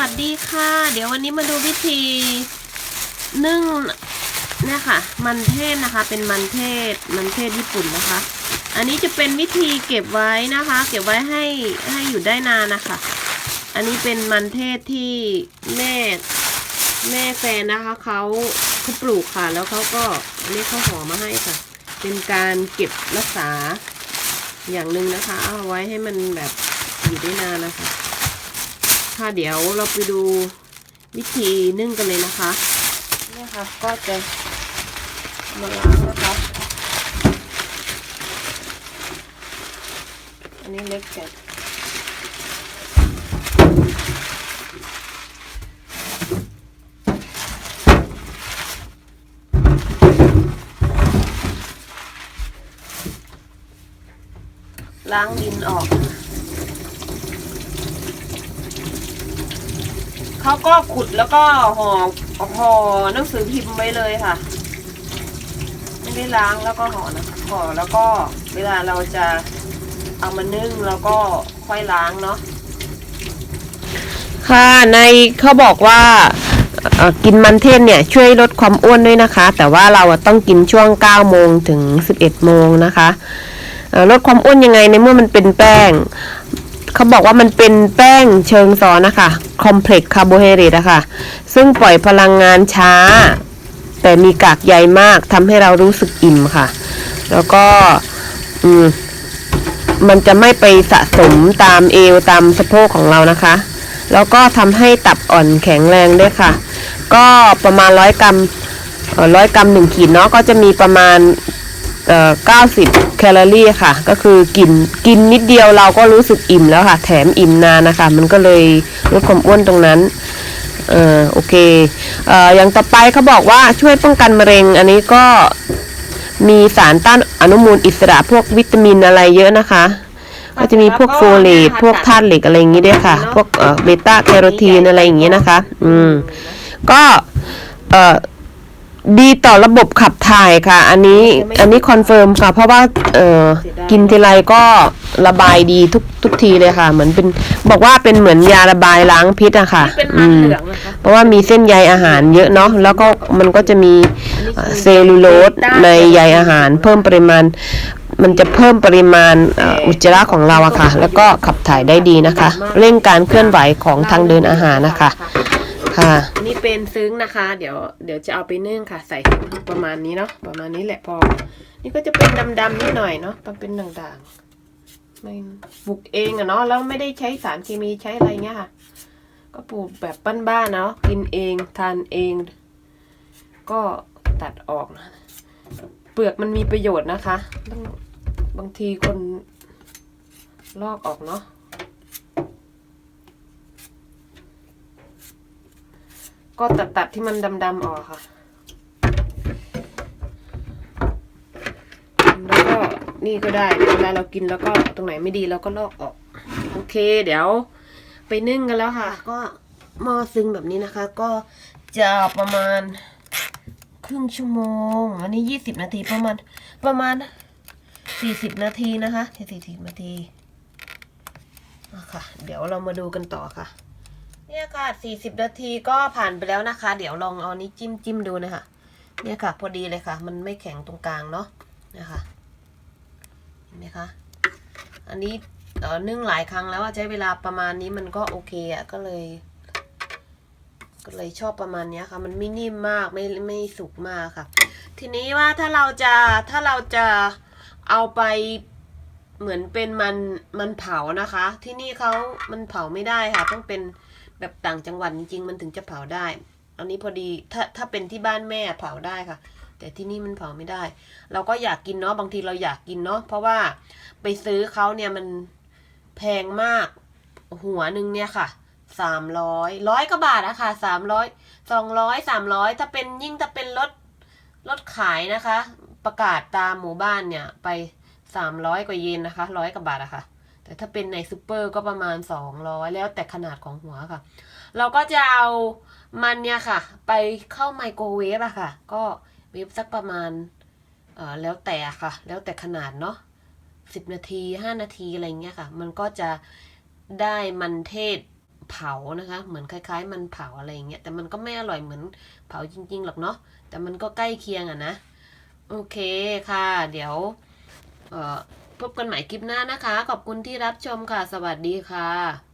วัสดีค่ะ เดี๋ยววันนี้มาดูวิธีนึ่งเนี่ยค่ะ มันเทศนะคะ เป็นมันเทศมันเทศญี่ปุ่นนะคะ อันนี้จะเป็นวิธีเก็บไว้นะคะ เก็บไว้ให้ให้อยู่ได้นานนะคะ อันนี้เป็นมันเทศที่แม่แม่แฟนนะคะเขาเขาปลูกค่ะ แล้วเขาก็อันนี้เขาวหอมาให้ค่ะ เป็นการเก็บรักษาอย่างหนึ่งนะคะ เอาไว้ให้มันแบบอยู่ได้นานนะคะ เดี๋ยวเราไปดูวิธีนึ่งกันเลยนะคะเนี่ยค่ะก็จะมาล้างนะคะอันนี้เล็กแก่ล้างดินออก เขาก็ขุดแล้วก็ห่อห่อหนังสือพิมพ์ไว้เลยค่ะ ไม่ได้ล้างแล้วก็ห่อนะห่อแล้วก็เวลาเราจะเอามานึ่งแล้วก็ค่อยล้างเนาะค่ะในเขาบอกว่ากินมันเทศเนี่ยช่วยลดความอ้วนด้วยนะคะ แต่ว่าเราต้องกินช่วง 9 โมงถึง 11 โมงนะคะลดความอ้วนยังไงในเมื่อมันเป็นแป้ง เขาบอกว่ามันเป็นแป้งเชิงซ้อนนะคะ complex carbohydrate อะค่ะ ซึ่งปล่อยพลังงานช้า แต่มีกากใยมากทำให้เรารู้สึกอิ่มค่ะ แล้วก็มมันจะไม่ไปสะสมตามเอวตามสะโพกของเรานะคะ แล้วก็ทำให้ตับอ่อนแข็งแรงด้วยค่ะ ก็ประมาณร้อยกรัมร้อยกรัมหนึ่งขีดเนาะก็จะมีประมาณเอ่อ90 แคลอรี่ค่ะ ก็คือกินกินนิดเดียวเราก็รู้สึกอิ่มแล้วค่ะ แถมอิ่มนานนะคะ มันก็เลยลดความอ้วนตรงนั้นเออโอเคเอ่ออย่างต่อไปเขาบอกว่าช่วยป้องกันมะเร็ง อันนี้ก็มีสารต้านอนุมูลอิสระพวกวิตามินอะไรเยอะนะคะ ก็จะมีพวกโฟเลตพวกธาตุเหล็กอะไรอย่างนี้ด้วยค่ะ พวกเบต้าแคโรทีนอะไรอย่างนี้นะคะ อืม ก็เอ่อ ดีต่อระบบขับถ่ายค่ะ อันนี้อันนี้คอนเฟิร์มค่ะ เพราะว่าเอ่อกินทีไรก็ระบายดีทุกทุกทีเลยค่ะ เหมือนเป็นบอกว่าเป็นเหมือนยาระบายล้างพิษอะค่ะเป็นอืมันมเหลืองนะคะเพราะว่ามีเส้นใยอาหารเยอะเนาะแล้วก็มันก็จะมีเอ่อเซลลูโลสในใยอาหาร เพิ่มปริมาณ มันจะเพิ่มปริมาณเอ่ออุจจาระของเราอะค่ะ แล้วก็ขับถ่ายได้ดีนะคะ เร่งการเคลื่อนไหวของทางเดินอาหารนะคะ ค่ะนี่เป็นซึ้งนะคะ เดี๋ยวเดี๋ยวจะเอาไปนึ่งค่ะ ใส่ประมาณนี้เนาะประมาณนี้แหละพอ นี่ก็จะเป็นดำๆนิดหน่อยเนาะมันเป็นด่างๆไม่ปลูกเองอะเนาะแล้วไม่ได้ใช้สารเคมีใช้อะไรเงี้ยค่ะ ก็ปลูกแบบบ้านๆเนาะกินเองทานเอง ก็ตัดออกนะเปลือกมันมีประโยชน์นะคะบางทีคนลอกออกเนาะ ก็ตัดตัดที่มันดำๆออกค่ะ แล้วก็นี่ก็ได้เวลาเรากินแล้วก็ตรงไหนไม่ดีเราก็ลอกออก โอเค เดี๋ยวไปนึ่งกันแล้วค่ะ ก็หม้อซึ้งแบบนี้นะคะ ก็จะประมาณครึ่งชั่วโมง อันนี้ยี่สิบนาทีประมาณประมาณสี่สิบนาทีนะคะสี่สิบนาทีอะค่ะ เดี๋ยวเรามาดูกันต่อค่ะ เนี่ยค่ะ40นาทีก็ผ่านไปแล้วนะคะ เดี๋ยวลองเอานี้จิ้มจิ้มดูนะคะเนี่ยค่ะ พอดีเลยค่ะ มันไม่แข็งตรงกลางเนาะนะคะเห็นไหมคะอันนี้เออนึ่งหลายครั้งแล้วใช้เวลาประมาณนี้มันก็โอเคอะก็เลย ก็เลยชอบประมาณเนี้ยค่ะ มันไม่นิ่มมากไม่ไม่สุกมากค่ะ ทีนี้ว่าถ้าเราจะถ้าเราจะเอาไปเหมือนเป็นมันมันเผานะคะ ที่นี่เขามันเผาไม่ได้ค่ะ ต้องเป็น แบบต่างจังหวัดจริงๆ มันถึงจะเผาได้ อันนี้พอดีถ้าถ้าเป็นที่บ้านแม่เผาได้ค่ะ แต่ที่นี่มันเผาไม่ได้ เราก็อยากกินเนาะบางทีเราอยากกินเนาะเพราะว่าไปซื้อเขาเนี่ยมันแพงมากหัวหนึ่งเนี่ยค่ะสามร้อยร้อยกว่าบาทอะคะสามร้อยสองร้อยสามร้อยถ้าเป็นยิ่งถ้าเป็นรถรถขายนะคะ ประกาศตามหมู่บ้านเนี่ยไปสามร้อยกว่าเยนนะคะร้อยกว่าบาทอะค่ะ แต่ถ้าเป็นในซูเปอร์ก็ประมาณ 200 แล้วแต่ขนาดของหัวค่ะ เราก็จะเอามันเนี่ยค่ะ ไปเข้าไมโครเวฟอะค่ะ ก็เวฟสักประมาณเอ่อแล้วแต่ค่ะ แล้วแต่ขนาดเนาะสิบนาทีห้านาทีอะไรเงี้ยค่ะ มันก็จะได้มันเทศเผานะคะ เหมือนคล้ายๆ มันเผาอะไรเงี้ยแต่มันก็ไม่อร่อยเหมือนเผาจริง ๆ หรอกเนาะแต่มันก็ใกล้เคียงอะนะ โอเคค่ะ เดี๋ยว เอ่อ พบกันใหม่คลิปหน้านะคะ ขอบคุณที่รับชมค่ะ สวัสดีค่ะ